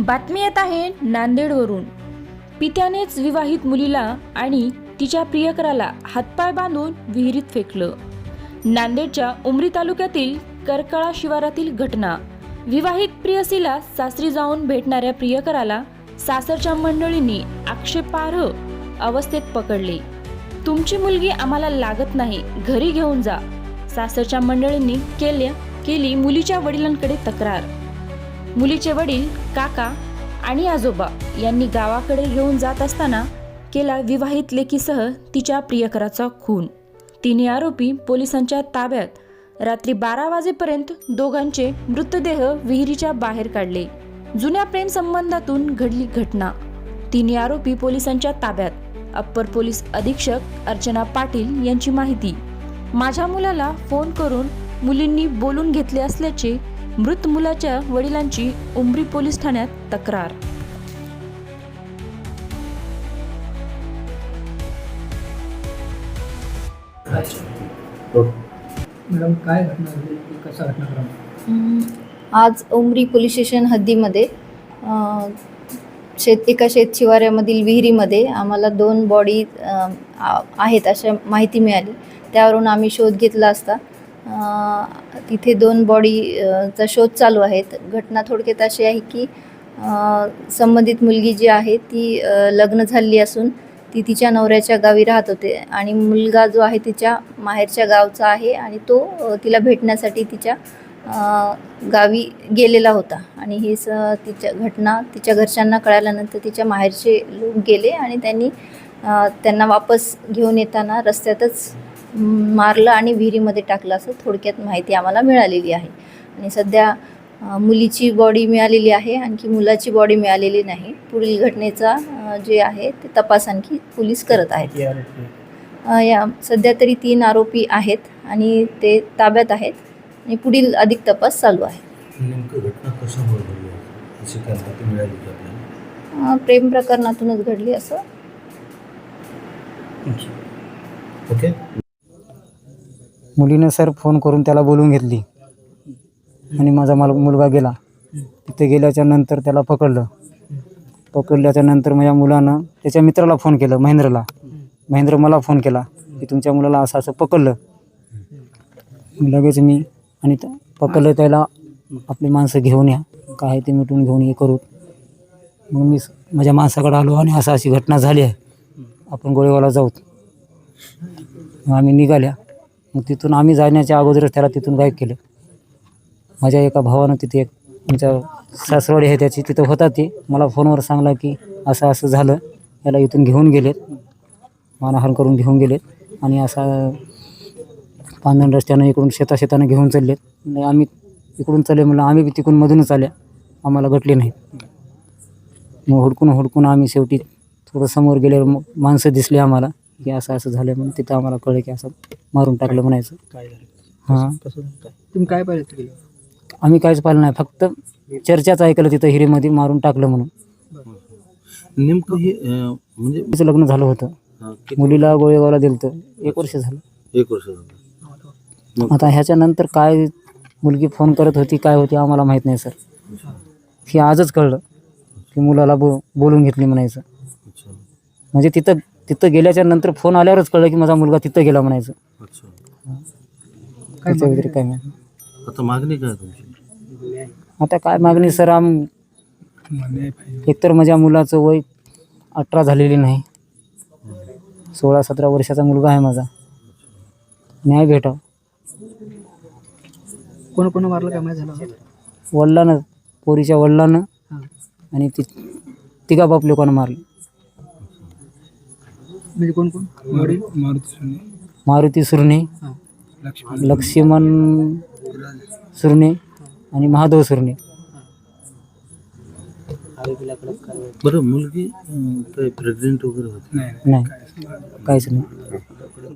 बातमी येत आहे नांदेडवरून. पित्यानेच विवाहित मुलीला आणि तिच्या प्रियकराला हातपाय बांधून विहिरीत फेकलं. नांदेडच्या उमरी तालुक्यातील करकळा शिवारातील घटना. विवाहित प्रियसीला सासरी जाऊन भेटणाऱ्या प्रियकराला सासरच्या मंडळींनी आक्षेपार्ह अवस्थेत पकडले. तुमची मुलगी आम्हाला लागत नाही घरी घेऊन जा. सासरच्या मंडळींनी केल्या केली मुलीच्या वडिलांकडे तक्रार. मुलीचे वडील काका आणि आजोबा यांनी गावाकडे घेऊन जात असताना केला विवाहित लेकीसह तिच्या प्रियकराचा खून. तिन्ही आरोपी पोलिसांच्या ताब्यात रात्री बारा वाजेपर्यंत दोघांचे मृतदेह विहिरीच्या बाहेर काढले. जुन्या प्रेमसंबंधातून घडली घटना. तिन्ही आरोपी पोलिसांच्या ताब्यात अप्पर पोलीस अधीक्षक अर्चना पाटील यांची माहिती. माझ्या मुलाला फोन करून मुलींनी बोलून घेतले असल्याचे मृत मुलाच्या वडिलांची उमरी पोलीस ठाण्यात तक्रार. मॅडम काय घटना घडली? कसा घटनाक्रम हम्म, आज उमरी पोलीस स्टेशन हद्दीमध्ये अ, शेत एका शेत शिवाऱ्यामधील विहिरीमध्ये आम्हाला दोन बॉडी आहेत अशा माहिती मिळाली. त्यावरून आम्ही शोध घेतला असता. तिथे दोन बॉडी चा शोध चालू आहेत. घटना थोडक्यात अशी आहे की संबंधित मुलगी जी आहे ती लग्न झालेली असून ती तिच्या नवऱ्याच्या गावी राहत होते आणि मुलगा जो आहे तिच्या माहेरच्या गावचा आहे आणि तो तिला भेटण्यासाठी तिच्या गावी गेलेला होता. आणि ही स तिच्या घटना तिच्या घरच्यांना कळाल्यानंतर तिच्या माहेरचे लोक गेले आणि त्यांनी त्यांना वापस घेऊन येताना रस्त्यातच मारलं आणि विहिरीमध्ये टाकलं असं थोडक्यात माहिती आम्हाला मिळालेली आहे. आणि सध्या मुलीची बॉडी मिळालेली आहे आणखी मुलाची बॉडी मिळालेली नाही. पुढील घटनेचा जे आहे ते तपास आणखी पोलीस करत आहेत. या सध्या तरी तीन आरोपी आहेत आणि ते ताब्यात आहेत. आणि पुढील अधिक तपास चालू आहे. प्रेम प्रकरणातूनच घडली असं. ओके. मुलीनं सर फोन करून त्याला बोलवून घेतली. आणि माझा माल मुलगा गेला. तिथे गेल्याच्यानंतर त्याला पकडलं. पकडल्याच्या नंतर माझ्या मुलानं त्याच्या मित्राला फोन केलं महेंद्रला. महेंद्र मला फोन केला की तुमच्या मुलाला असं असं पकडलं. लगेच मी आणि पकडलं त्याला आपली माणसं घेऊन या. काय आहे ते मिटून घेऊन हे करू. मग मी माझ्या माणसाकडे आलो आणि असं अशी घटना झाली आहे. आपण गोळेवाला जाऊ. मग आम्ही निघाल्या. मग तिथून आम्ही जाण्याच्या अगोदरच त्याला तिथून गायब केलं. माझ्या एका भावानं तिथे एक आमच्या सासवाडी आहे त्याची तिथं होता ते. मला फोनवर सांगला की असं असं झालं याला इथून घेऊन गेलेत. मानहान करून घेऊन गेलेत. आणि असा पांधन रस्त्यानं इकडून शेता शेतानं घेऊन चाललेत. आणि आम्ही इकडून चालले म्हणलं आम्ही बी तिकडून मधूनच आल्या. आम्हाला गटले नाही मग हुडकून हुडकून आम्ही शेवटी थोडं समोर गेल्यावर मग माणसं दिसली आम्हाला. की असं असं झालं म्हणून तिथं आम्हाला कळलं की असं मारून टाकलं म्हणायचं. काय झालं? हां. कसं काय? तुम्ही काय पाहिलं तिथे आम्ही काहीच पाहिलं नाही फक्त चर्चाच ऐकलं तिथं हिरेमध्ये मारून टाकलं म्हणून. नेमकं हे अं, म्हणजे तिचं लग्न झालं होतं. हा, किती- मुलीला गोळेगावला दिलं तर एक वर्ष झालं. एक वर्ष झालं. आता ह्याच्यानंतर काय मुलगी फोन करत होती काय होती आम्हाला माहीत नाही सर. हे आजच कळलं की मुलाला बो बोलून घेतली म्हणायचं. अच्छा. म्हणजे तिथं तिथं गेल्याच्यानंतर फोन आल्यावरच कळलं की माझा मुलगा तिथं गेला म्हणायचं. अच्छा. काय त्याच्या व्यतिरिक्त काय नाही. आता मागणी काय आहे तुमची? आता काय मागणी सर आम एकतर माझ्या मुलाचं वय अठरा झालेली नाही. सोळा सतरा वर्षाचा मुलगा आहे माझा. न्याय भेटाव. कोण कोण मारलं? काय माहिती झालं? वडिलानं पोरीच्या वडिलानं आणि ती तिघा बाप लोकांना मारले. म्हणजे कोण कोण? वडील मारुती मारुती सुरणे हां. लक्ष्मण. सुरणे आणि महादेव सुरणे. बरं मुलगी प्रेग्नेंट वगैरे होती? नाही. काहीच नाही.